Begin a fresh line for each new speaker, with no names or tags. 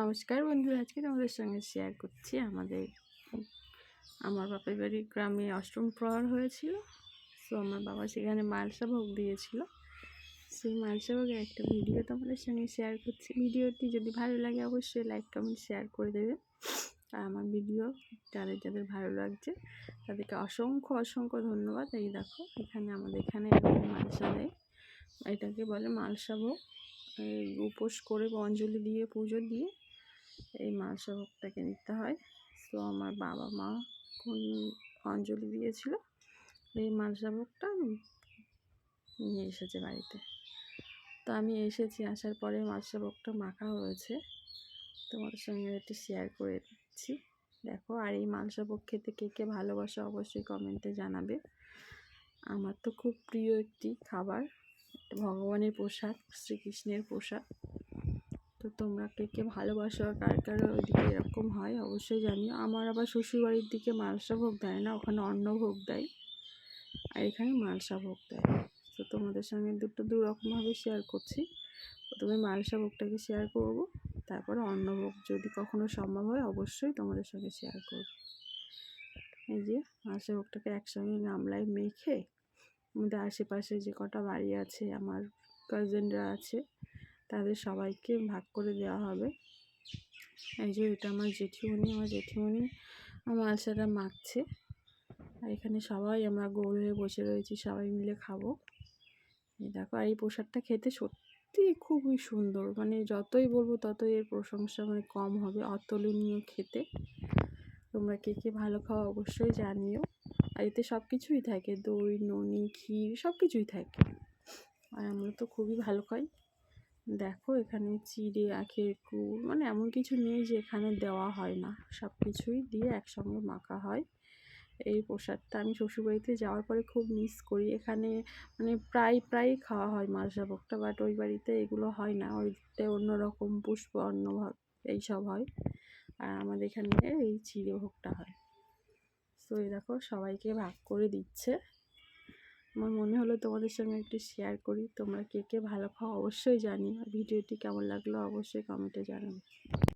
নমস্কার বন্ধুরা, আজকে তোমাদের সঙ্গে শেয়ার করছি আমাদের, আমার বাপের বাড়ির গ্রামে অষ্টম প্রহর হয়েছিল সো আমার বাবা সেখানে মালসা ভোগ দিয়েছিল। সেই মালসা ভোগের একটা ভিডিও তোমাদের সঙ্গে শেয়ার করছি। ভিডিওটি যদি ভালো লাগে অবশ্যই লাইক কমেন্ট শেয়ার করে দেবে। আর আমার ভিডিও যাদের যাদের ভালো লাগছে, তাদেরকে অসংখ্য অসংখ্য ধন্যবাদ। এই দেখো, এখানে আমাদের, এখানে মালসা দেয় এটাকে বলে মালসা ভোগ। উপোস করে অঞ্জলি দিয়ে, পুজো দিয়ে এই মালসা ভোগটাকে নিতে হয়। তো আমার বাবা মা কোন অঞ্জলি দিয়েছিল। এই মালসা ভোগটা নিয়ে এসেছে বাড়িতে। তো আমি এসেছি, আসার পরে মালসা ভোগটা মাখা হয়েছে। তোমাদের সঙ্গে একটু শেয়ার করে দিচ্ছি। দেখো, আর এই মালসা ভোগ খেতে কে কে ভালোবাসে অবশ্যই কমেন্টে জানাবে। আমার তো খুব প্রিয় একটি খাবার। ভগবানের পোশাক শ্রীকৃষ্ণের পোশাক তো তোমরা কে কে ভালোবাসো কার কার ওইদিকে এরকম হয় অবশ্যই জানিও। আমার আবার শ্বশুরবাড়ির দিকে মালসা ভোগ দেয় না, ওখানে অন্ন ভোগ দেয় আর এখানে মালসা ভোগ দেয়। তো তোমাদের সঙ্গে দুটো দু রকমভাবে শেয়ার করছি। প্রথমে মালসা ভোগটাকে শেয়ার করব, তারপরে অন্নভোগ যদি কখনো সম্ভব হয় অবশ্যই তোমাদের সঙ্গে শেয়ার করব। এই যে মালসা ভোগটাকে একসঙ্গে গামলায় মেখে আমাদের আশেপাশে যে কটা বাড়ি আছে, আমার কাজিনরা আছে তাদের সবাইকে ভাগ করে দেওয়া হবে। এই যে এটা আমার জেঠিমণি আমার জেঠিমণি আমার আলসাটা মাখছে। আর এখানে সবাই আমরা গোল হয়ে বসে রয়েছি, সবাই মিলে খাব। দেখো, আর এই প্রসাদটা খেতে সত্যি খুবই সুন্দর। মানে যতই বলব ততই এর প্রশংসা মানে কম হবে অতুলনীয় খেতে। তোমরা কে কে ভালো খাওয়া অবশ্যই জানিও। আর এতে সব কিছুই থাকে, দই, ননি, ক্ষীর সব কিছুই থাকে। আর আমরা তো খুবই ভালো খাই। দেখো এখানে চিড়ে, আখের কুল মানে এমন কিছু নেই যে এখানে দেওয়া হয় না। সব কিছুই দিয়ে একসঙ্গে মাখা হয়। এই প্রসাদটা আমি শ্বশুরবাড়িতে যাওয়ার পরে খুব মিস করি। এখানে মানে প্রায় প্রায় খাওয়া হয় মালসা ভোগটা বাট ওই বাড়িতে এগুলো হয় না। ওইতে অন্যরকম পুষ্প, অন্ন এই সব হয়। আর আমাদের এখানে এই চিড়ে ভোগটা হয়। তো এই দেখো সবাইকে ভাগ করে দিচ্ছে। আমার মনে হলো তোমাদের সঙ্গে একটু শেয়ার করি। তোমরা কে কে ভালো খাও অবশ্যই জানি। ভিডিওটি কেমন লাগল অবশ্যই কমেন্টে জানাবে।